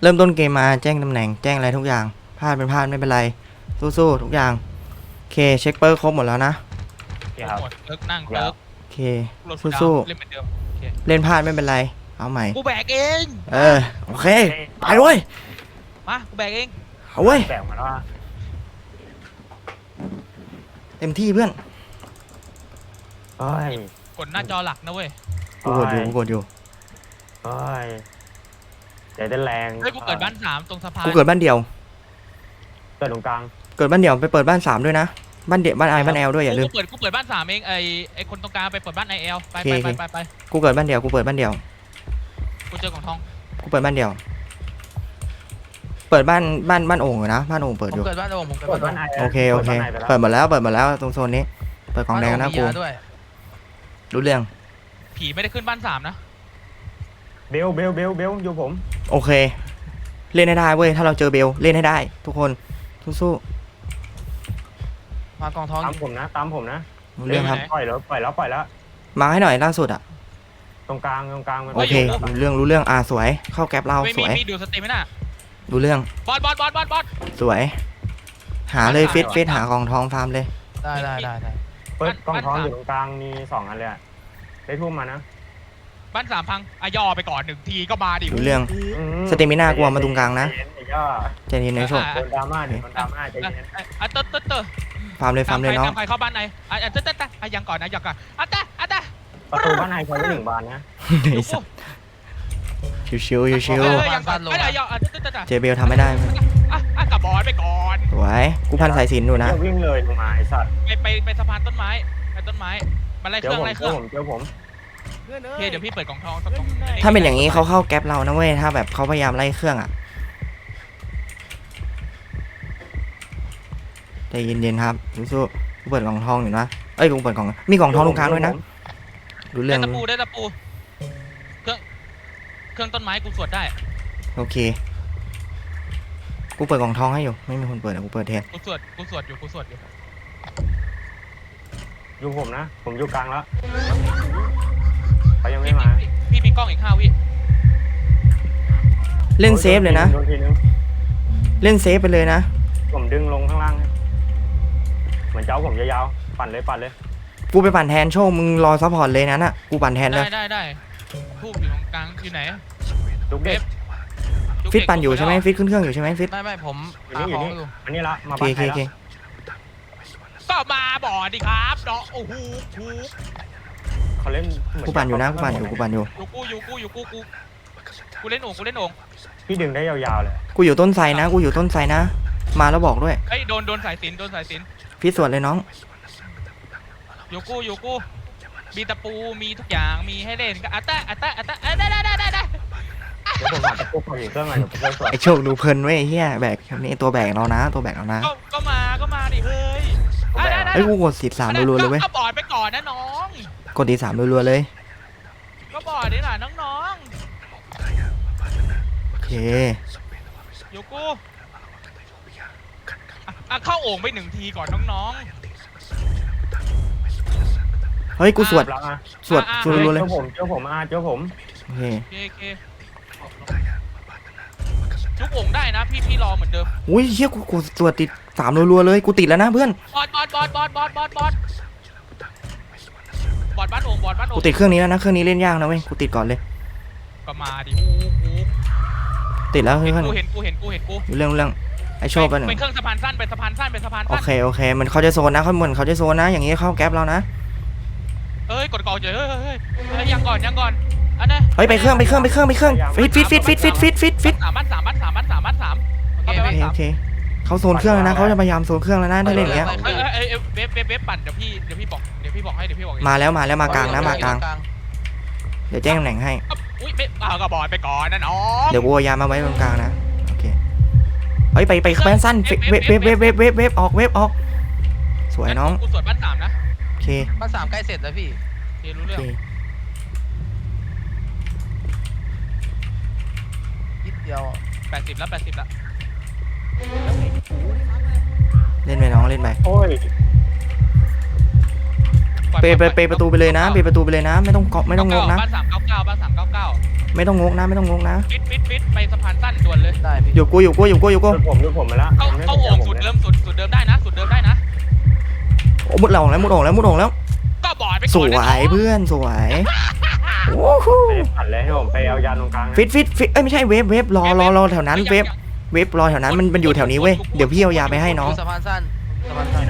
เริ่มต้นเกมมาแจ้งตำแหน่งแจ้งอะไรทุกอย่างพลาดเป็นพลาดไม่เป็นไร สู้ๆทุกอย่างโอเคเช็คเปอร์ครบหมดแล้วนะครับหมดเลิกนั่งเลิกโอเครถฟูดาวสู้เล่นเหมือนเดิมเล่นพลาดไม่เป็นไร เอาใหม่ กูแบกเองเออโอเคไปเว้ยมากูแบกเองเอาเว้ยแบ่งมาแล้วว่าเต็มที่เพื่อนเอ้ยกดหน้าจอหลักนะเว้ยกูกดอยู่กูกดอยู่เอ้ย ใจเต้นแรงเฮ้ยกูเกิดบ้านสามตรงสะพานกูเกิดบ้านเดียว เกิดตรงกลางเกิดบ้านเดียวไปเปิดบ้านสามด้วยนะ บ้านเดียวบ้านไอบ้านแอลด้วยอย่าลืมกูเปิดกูเปิดบ้านสามเองไอไอคนตรงกลางไปเปิดบ้านไอเอลไปโอเคไปโอเคไปไปไปกูเกิดบ้านเดียวกูเปิดบ้านเดียวกูเจอของทองกูเปิดบ้านเดียว เปิดบ้านบ้านบ้านโอ่งอยู่นะบ้านโอ่งเปิดผอมยู่เกิดบ้านโอ่งผมเกิดเปิดบ้านบ้านโอ่งไอโอเคโอเคปิดบ้านไไปแล้วเปิดหมดแล้วเปิดหมดแล้วตรงโซนนี้ เปิดกล่องแดงนะบ้ากูโอ่มียาด้วยรู้เรื่องผีไม่ได้ขึ้นบ้านสามนะ เบลเบลเบลเบลอยู่ผม โอเค เล่นให้ได้เว้ยถ้าเราเจอเบลเล่นให้ได้ ทุกคนสู้มากองทองตามผมนะ ตามผมนะๆรู้เรื่องครับ ปล่อยแล้วปล่อยแล้วปล่อยแล้ว มาให้หน่อยล่าสุดอะตรงกลางตรงกลางมันโอเครู้เรื่องรู้เรื่องอ่าสวย เข้าแก๊ปเราไม่สมีวยมีดูสเตมิน่ารู้เรื่องบอสบอสบอสบอสบอส สวย หาเลยฟิตฟิตหากองทองฟาร์มเลย ได้ได้ได้ได้เปิดกล้องบ้านท้องสามอยู่ตรงกลางมีสองอันเลยอะได้ทุ่มมานะ บ้านสามพังอะย่อไปก่อนหนึ่งทีก็มาดิรู้เรื่องอืสเตมิน่ากลัวมาตรงกลางนะใจเย็ไอ้ย่าใจเย็นนะโชคโดนดราม่าเนี่ยโดนดราม่าใจอะเย็นอะอะเตอะเตอะเตอะฟาร์มเลยฟาร์มเลยน้องตามใครเข้าบ้านไหนอะอะเตอะเตอะเตอะอะยังก่อนนะยังก่อนอะเตะอะเตะประตูบ้านไอใช้ไว้หนึ่งบานนะไอ้สัสชิวชิวชิวชิวเออยังก่อนอะยังอะเตอะเตอะเตอะเจเบลทำไม่ได้ไหมอะอะกับบอสไปก่อนสวยกูพันสายสิญจนอยู่นะ เดี๋ยววิ่งเลยลงมาไอ้สัตว์ไปไปไปสะพานต้นไม้ไปต้นไม้มาไล่เคเดี๋ยวรื่องผมไล่เคเดี๋รื่ยองวผมเดี๋ยวผม โอเคเดี๋ยวพี่เปิดกล่องทองสักกล่องถ้าเป็นอย่างนี้เขาเข้าแก๊ปเรานะเว้ยถ้าแบบเขาพยายามไล่เครื่องอะใจเย็นๆครับสู้ๆกูเปิดกล่องทองอยู่นะเอ้ยกูเปิดกล่องมีกล่องทองตรงกลางด้วยนะรู้เรื่ได้องตะปูได้ตะปู เครื่อง เครื่องต้นไม้กูสวดได้ โอเคกูเปิดกล่องทองให้อยู่ไม่มีคนเปิดอะกูเปิดแทนกูสวด กูสวดอยู่ กูสวดอยู่ อยู่ผมนะ ผมอยู่กลางแล้ว พี่พี่มีกล้องอีกห้าวิเล่นเซฟเลยนะ โดนทีนึงเล่นเซฟไปเลยนะ ผมดึงลงข้างล่างให้เหมือนเจ้าผมยาวๆ ปั่นเลยปั่นเลยกูไปปั่นแทนโชคมึงรอซัพพอร์ตเลยนะน่ะ กูปั่นแทนเลได้ยได้ได้ทูบอยู่ตรงกลางอยู่ไหนลูกเด็กลูกฟิตเด็กปั่นอยู่ใช่ไหมฟิตขึ้นเครื่องอยู่ใช่ไหมฟิตไม่ไม่ผมอยู่หานี่อขยู่องนี่อยู่อันนี้ละมาโอเคบ้านโอใคเครโอเคละก็มาบ่อดิครับเนาะโอ้โหกู เขาเล่นเหมืกูปั่นอยู่นะกูปั่นอยู่กูปั่นอยู่ อยู่กูอยู่กูอยู่กูกูกูเล่นโอ่งกูเล่นโอ่งพี่ดึงได้ยาวๆเลยกูอยู่ต้นไทรนะ กูอยู่ต้นไทรนะ มาแล้วบอกด้วยเฮ้ยโดนโดนสายสินโดนสายสินฟิตสวนเลยน้อง อยู่กูอยู่กูมีตะปูมีทุกอย่างมีให้เล่นก็อัตตะอัตตะอัตตะเอ้ยได้ได้ได้ได้ได้เดี๋ยวผมปั่นตะกุกมาอยู่เครื่องอะไรเดี๋ยวผมช่วยสวนไอโชคดูเพลินเว้ยไอ้เฮียแบกนี่ตัวแบกเรานะ ตัวแบกเรานะก็ก็มาก็มาดิเฮ้ยอะได้ได้เอ้ยกูกดสิบสามรัวๆเลยเว้ยก็บอดไปก่อนนะน้อง กดดีสามรัวๆเลย ก็บอดนี่น่ะน้องโอเค ๆอยู่กูอะอะเข้าโอ่งไปหนึ่งทีก่อนน้องเฮ้ย กูสวด แล้วอะสวดสวดรัวๆเลย เจ้าผมเจ้าผมอาเจ้าผมโอเคๆโอเคโอเคทุกโอ่งได้นะพี่พี่รอเหมือนเดิมอุ้ยเฮียกูกดสวดติดสามรัวๆเลย กูติดแล้วนะเพื่อน บอดบอดบอดบอดบอดบอดบอด บอดบ้านโอ่งบอดบ้านโอ่กูงติดเครื่องนี้แล้วนะ เครื่องนี้เล่นยากนะเว้ย กูติดก่อนเลย ก็มาดิกูกูติดแล้วเพื่เห็นอนกูเห็นกูเห็นกูเห็นกูอยู่เรื่องเรื่องไอโชคไปหนึ่งเป็นเครื่องสะพานสั้นเป็นสะพานสั้นเป็นสะพานโอสั้นเคโอเค มันเขาจะโซนนะเขาเหมือนเขาจะโซนนะ อย่างนี้เข้าแก๊ปเรานะเอ้ยกดกองเฉยเฮ้ยเฮ้ยเฮ้ยเฮ้ยยังก่อนยังก่อนอันนี้เฮ้ยไปเครื่องไปเครื่องไปเครื่องไปเครื่องฟิตฟิตฟิตฟิตฟิตฟิตฟิตฟิตสามบ้านสามบ้านสามบ้านสามบ้านสามโอเคเข้าไปพี่บ้านโอเคสามโอ เคเขาโซนเครื่องแล้วนะเขาจะพยายามโซนเครื่องแล้วนะถ้าเล่นอย่างเงี้ยเอ้ย เอ้ยเอ้ยเอ้ยเว็บเว็บเว็บปั่นเดี๋ยวพี่เดี๋ยวพี่บอกเดี๋ยวพี่บอกให้เดี๋ยวพี่บอกเองมาแล้วมาแล้วมากลางนะมากลาง เดี๋ยวแจ้งตำแหน่งให้ อ๊ะอุ้ยไม่เอากระบอกไปก่อนนะน้องเดี๋ยวกูเอายามาไว้ตรงกลางนะ โอเค เฮ้ยไปไปแป้นสั้นเว็บเว็บเว็บเว็บเว็บเว็บออกเว็บออก สวยน้อง กูสวดบ้านสามนะโอเค บ้านสามใกล้เสร็จแล้วพี่โอเครู้โอเรื่องเค นิดเดียวแปดสิบแล้วแปดสิบแล้ว เล่นไปน้องเล่นไปโอ้ยปล่อยเปย์ไปล่อยเปย์ประตูไปเลยนะเปย์ประตูไปเลยนะ ไม่ต้องเกาะไม่ต้องงกนะบ้านสามเก้าเก้าบ้านสามเก้าเก้าไม่ต้องงกนะ ไม่ต้องงกนะฟิตฟิตฟิตไปสะพานสั้นด่วนเลยได้พี่อยู่กูอยู่กูอยู่กูอยู่กูดูผมดูผมมาแล้วเข้าเข้าโอ่งสุดเดิมสุดสุดเดิมได้นะ สุดเดิมได้นะโอ้มุดเราแล้วมุดออกแล้วมุดออกแล้ว ก็บอดไปสก่อนวนะยเพื่อนสวยโอ้โหไปผัดเลยให้ผมไปเอายาตรงกลางนะฟิตฟิตฟิตเอ้ยไม่ใช่เวฟเวฟรอรอรอแถวนั้นเวฟ เวฟรอแถวนั้นมันมันอยู่แถวนี้เว้ยเดี๋ยวพี่เอายาไปให้น้องสะพานสั้นสะพานสั้น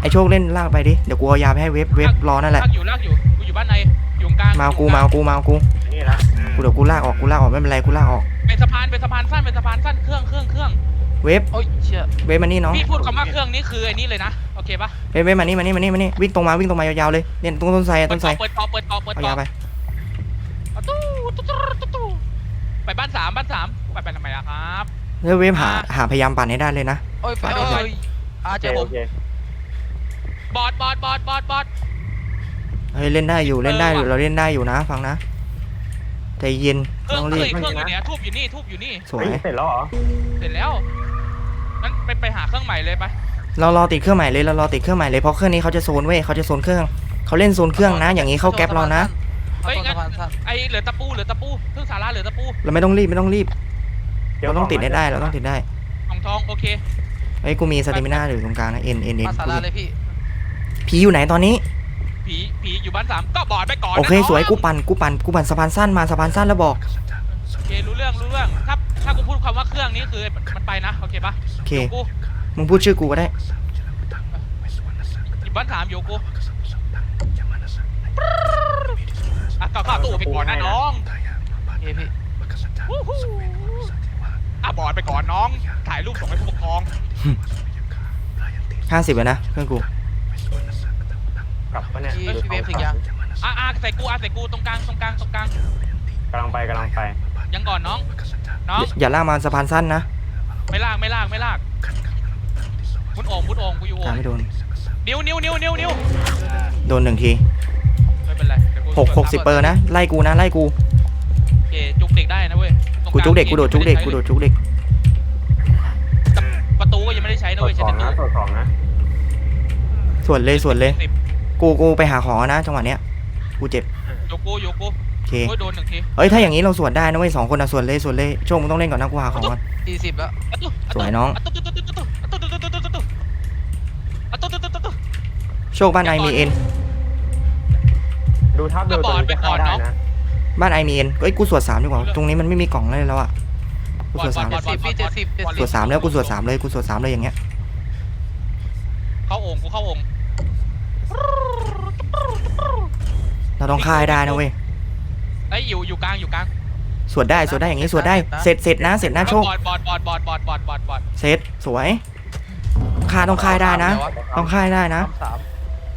ไอโชคเล่นลากไปดิเดี๋ยวกูเอายาไปให้เวฟเวฟรอนั่นแหละลากอยู่ลากอยู่กูอยู่บ้านในอยู่กลางมาเอากูมาเอากูมาเอากูนี่ละกูเดี๋ยวกูลากออกกูลากออกไม่เป็นไรกูลากออกเป็นสะพานเป็นสะพานสั้นเป็นสะพานสั้นเครื่องเครื่องเครื่องเวฟโอ้ยเชี่ยเวฟมานี่น้องพี่พูดคำว่าเครื่องนี้คือไอ้นี่เลยนะโอเคปะเวฟเวฟมานี่มานี่มานี่มานี่วิ่งตรงมาวิ่งตรงมายาวๆเลยเนี่ยตรงต้นไทรอะเปิต้ดนไทรต่อเปิดต่อเปิดต่อเปิดเอาต่อยาไปตู้ตู้ตู้ตู้ตู้ ไปบ้านสามบ้านสามไปไปทำไมล่ะครับแล้วเวฟหาหาพยายามปั่นให้ได้เลยนะ โอ้ยไฟไปโดนไปเลยอาโอเจเคอผโอมเคบอดบอดบอดบอดบอดเฮ้ยเล่นได้อยู่เล่นได้อยู่เออว่ะเราเล่นได้อยู่นะ ฟังนะใจเย็นเครื่องต้องเครีรื่อบงเครื่องอยู่เนี่ยทูบอยู่นี่ทูบอยู่นี่สวยเฮ้ยเสร็จแล้วเหรอเสร็จแล้วงั้นไปไปหาเครื่องใหม่เลยไปเรารอติดเครื่องใหม่เลยเรารอติดเครื่องใหม่เลยเพราะเครื่องนี้เขาจะโซนเว้ยเขาจะโซนเครื่องเขาเล่นโซนเครื่องนะ อย่างนี้เข้าแก๊ปเรานะ เฮ้ยสะพานสั้นไอเหลือตะปูเหลือตะปูเครื่องสาระเหลือตะปูเราไม่ต้องรีบไม่ต้องรีบเราต้องติดให้ได้เราต้องติดได้ทองทองโอเคเฮ้ยกูมีสติมิน่าอยู่ตรงกลางนะเอ็นเอ็นเอ็นมาสาราเลยพี่ผีอยู่ไหนตอนนี้ ผีผีอยู่บ้านสามก็บอดไปก่อนนะโอเคน้งสวยกูปั่นกูปั่นกูปั่นสะพานสั้นมาสะพานสั้นแล้วบอกโอเครู้เรื่องรู้เรื่องถ้าถ้ากูพูดคำว่าเครื่องนี้คือมันไปนะโอเคปะโอเคอยู่กูมึงพูดชื่อกูก็ได้อยู่บ้านสามอยู่กู อะก็เข้าตู้ไปก่อนนะน้องโอเคพี่วู้ฮู้อะบอดไปก่อนน้อง ถ่ายรูปส่งให้ผู้ปกครองห้าสิบเลยนะเครื่องกูกลับปะเนี่ยพี่พี่เวฟถึงยังอะอะใส่กูอะใส่กูตรงกลางตรงกลางตรงกลาง กำลังไปกำลังไป ยังก่อนน้อง น้อง อย่าอย่าลากมาสะพานสั้นนะไม่ลากไม่ลากไม่ลากมุดโอ่งมุดโอ่งกูอยู่โอ่ตามงไม่โดน นิ้วนิ้วนิ้วนิ้วนิ้วโดนหนึ่งที หกหกสิบเปอร์นะไล่กูนะไล่กูโอเคจุกเด็กได้นะเว้ยกูจุกเด็กกูโดดจุกเด็กกูโดดจุกเด็กประตูก็ยังไม่ได้ใช้นะเว้ยใช้แต่ตู้วสองนะส่วนเลยส่วนเลย กูกูไปหาของนะจังหวะเนี้ยกูเจ็บโยกูโยกูโอ้ยโดนหนึ่งทีเฮ้ยถ้าอย่างนี้เราสวดได้นะเว้ยสองคนนะสวดเลยสวดเลยโชคมึงต้องเล่นก่อนนะกูหาของก่อนสี่สิบแล้วสวยน้องโชคบ้านนายมีเอ็น ดูทับดูตัวนี้จะเข้าได้นะบ้านไอมีเอ็นเฮ้ยกูสวดสามดีกว่า ตรงนี้มันไม่มีกล่องเลยแล้วอะกูสวดสามบอลบอลสิบพี่เจ็ดสิบเจ็ดสสิวบดสามแล้วกูสวดสามเลยกูสวดสามเลยอย่างเงี้ย เข้าโอ่งกูเข้าโอ่งเราต้องฆ่าให้ได้นะเว้ย ไอ้ยอยู่อยู่กลางอยู่กลางสวดได้สวดได้อย่างงี้สวดได้ เสร็จเสร็จนะเสร็จนะโชค บอดบอดบอดบอดบอดบอดบอดบอดเสร็จสวยฆ่าต้องฆ่าให้ได้นะ ต้องฆ่าให้ได้นะ สาม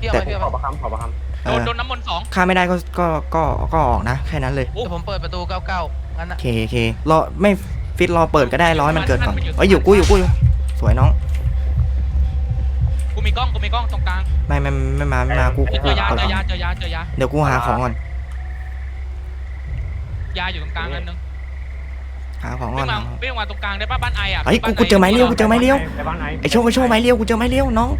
พี่เอาไปพี่ขอเอาประไปคำขอประคเอ โดนอโดนน้ำมนต์สองฆ่าไม่ได้ก็ก็ก็ก็ออกนะแค่นั้นเลยโอ้เดี๋ยวผมเปิดประตูเก้าเก้างั้นโอนะเคโอเครอไม่ฟิตรอเปิดก็ได้ร้อยมันเกิดก่อนเอ้ยอยู่กูอยู่กูอยู่สวยน้องกูมีกล้องกูมีกล้องตรงกลางไม่ไม่ไม่มาไม่มากูเอ้ยกูเจอยาเปิดเจก่ออนยาเจอยาเจอยาเดี๋ยวกูหาของก่อนยาอยู่ตรงกลางอันนึงหาของก่วิ่อนงมาวิ่งมาตรงกลางได้ป่ะบ้านไออะเฮ้ยกูบ้านกูเจอไม้เลี้ยวกูำเจอไม้เลี้ยวไปบ้านไหนไอโชคไอโชคไม้เลี้ยวกูเจอไม้เลี้ยวน้อง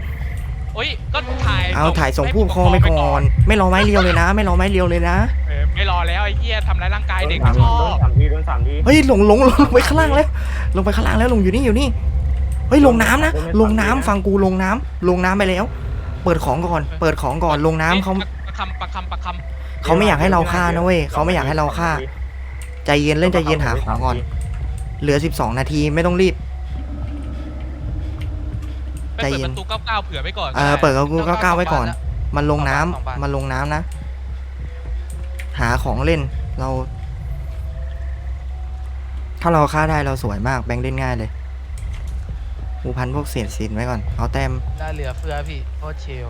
โอ้ยก็ถ่ายเอาถ่ายส่งผู้ปกครองไปก่อน ไม่รอไม้เลี้ยวเลยนะ ไม่รอไม้เลี้ยวเลยนะ เออไม่รอแล้วไอ้เหี้ยทำร้ายร่างกายเด็กโดไม่นชอโดนบสามทีโดนสามที เฮ้ยลงลงลงไปข้างล่างแล้ว ลงไปข้างล่างแล้วลงอยู่นี่อยู่นี่ เฮ้ยลงน้ำนะ ลงน้ำฟังกูลงน้ำลงน้ำไปแล้ว เปิดของก่อน เปิดของก่อนลงน้ำเขาประคำประคำประคำเขาไม่อยากให้เราฆ่านะเว้ยเขาไม่อยากให้เราฆ่า ใจเย็นเล่นใจเย็นหาของก่อน เหลือ 12 นาทีไม่ต้องรีบ ไปเปิดประตูเก้าเก้าเผื่อไว้ก่อนเออเปิดกับกูก็ก้าวไว้ก่อนแล้วมันลงน้ำสองบาท มันลงน้ำนะ หาของเล่น เรา ถ้าเราฆ่าได้เราสวยมาก แบงค์เล่นง่ายเลยกูพันพวกเศษสินไว้ก่อน เอาแต้ม ได้เหลือเฟือพี่โคตรเชล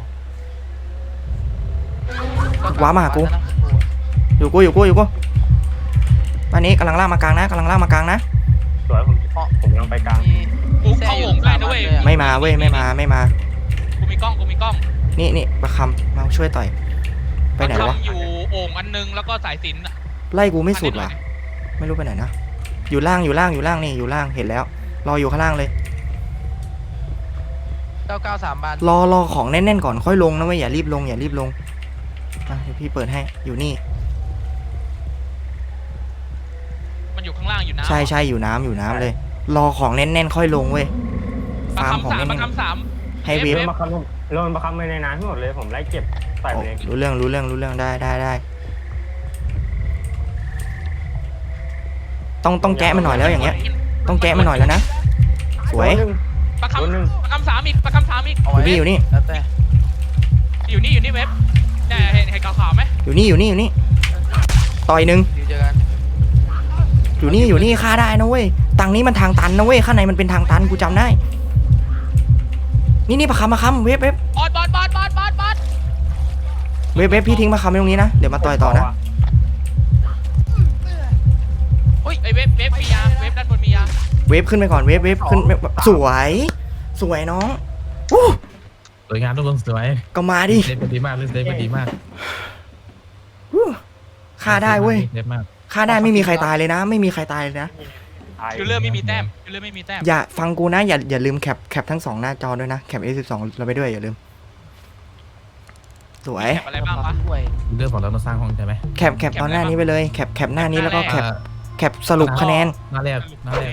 ว้ามาหากู อยู่กูอยู่กูอยู่กูอันนี้กำลังล่ากมากลางนะกำลังล่ากมากลางนะ สวยผมผมกำลังไปกลาง มี กูเข้าโอ่งได้นะเว้ยไม่มาเว้ยไม่มาไม่มา กูมีกล้องกูมีกล้องนี่นี่ประคำมาช่วยต่อย ไปไหนวะ ทำอยู่โอ่งอันนึงแล้วก็สายสิญจนอะไล่กูไม่สุดว่ะ ไม่รู้ไปไหนนะ อยู่ล่างอยู่ล่างอยู่ล่างนี่อยู่ล่างเห็นแล้ว รออยู่ข้างล่างเลยกเก้าเก้าสามบานรอรอของแน่นๆก่อนค่อยลงนะเว้ยอย่ารีบลงอย่ารีบลงอะเดี๋ยวพี่เปิดให้อยู่นี่ มันอยู่ข้างล่างอยู่นะใช่ใช่อยู่น้ำอยู่น้ำเลย รอของแน่นๆค่อยลงเว้ยประ ฟาร์มของคำสามปแน่ระนคำสามๆให้เวโดฟนมาคำผมโดนมาคำไปในน้ำทั้งหมดเลยผมไล่เก็บใส่ไปโอ้เลยรู้เรื่องรู้เรื่องรู้เรื่องได้ได้ได้ต้องต้องแกะมันหน่อยแล้วอย่างเงี้ย ต้องแกะมันหน่อยแล้วนะสวยโดนหนึ่งประโดนหนึ่งคำประคำสามอีกประคำสามอีกเอาอยู่ไว้นี่อยู่นี่แล้วแต่อยู่นี่อยู่นี่เว็บเนี่ยเห็นเห็นขาวๆไหมอยู่นี่อยู่นี่อยู่นี่ต่อยหนึ่งดิวเจอกันอยู่นี่อยู่นี่ฆ่าได้นะเว้ยตังนี้มันทางตันนะเว้ยข้างในมันเป็นทางตันกูจำได้ นี่นี่ประคำประคำเว็บเว็บบอสบอสบอสบอสบอสบอสเว็บเว็บพี่ทิ้งประคำไว้ตรงนี้นะ เดี๋ยวมาต่อยต่อนะอุ้ยไอเว็บเว็บมียาเว็บด้านบนมียาเว็บขึ้นไปก่อนเว็บเว็บขึ้นสวย สวยน้องอู้สวยงามทุกคนสวยก็มาดิเล่นเป็นดีมากเล่นเป็นดีมากอู้ฆ่าได้เว้ยเล่นมากฆ่าได้ไม่มีใครตายเลยนะ ไม่มีใครตายเลยนะ คิลเลอร์ไม่มีแต้มคิลเลอร์ไม่มีแต้มอย่าฟังกูนะอย่าอย่าลืมแคปแคปทั้งสองหน้าจอด้วยนะแคป A12 เราไปด้วยอย่าลืม สวยแคปอะไรบ้างวะ ด้วยเรื่องของเราต้องสร้างห้องใช่ไหมแคปแคปตอนหน้านี้ไปเลยแคปแคปหน้านี้แล้วก็แคปอ่าแคปสรุปคะแนนหน้าแรกหน้าแรก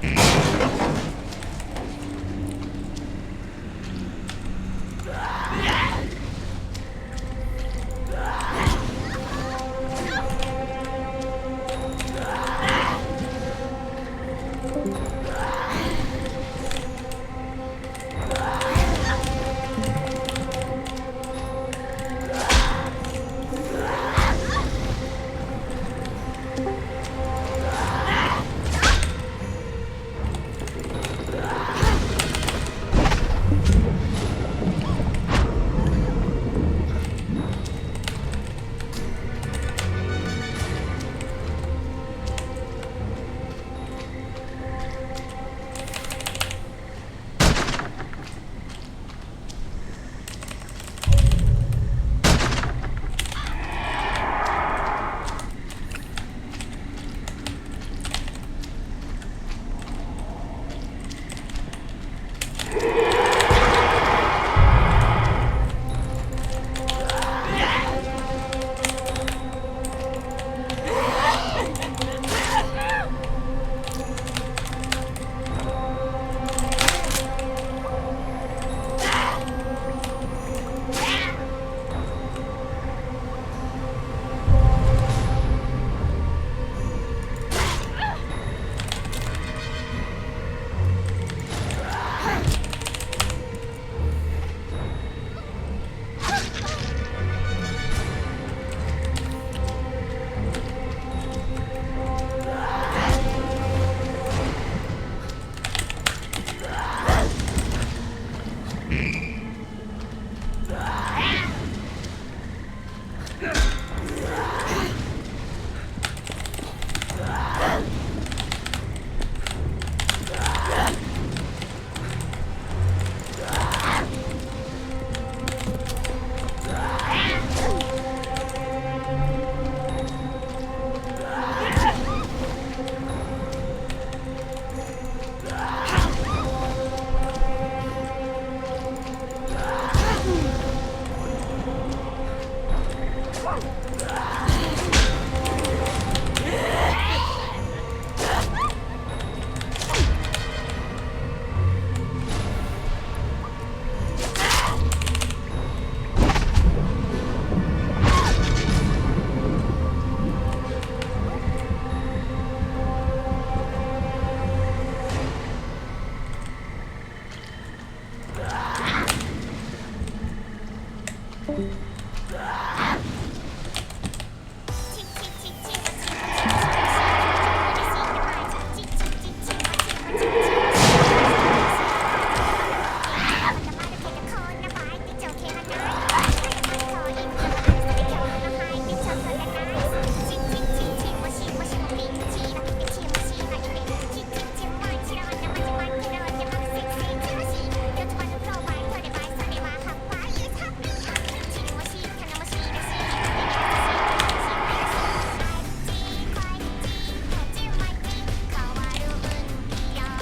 Mm-hmm.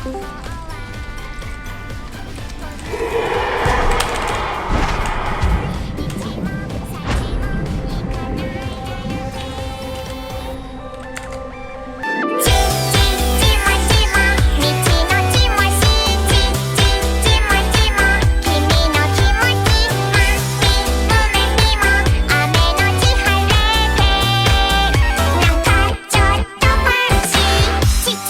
Thank you.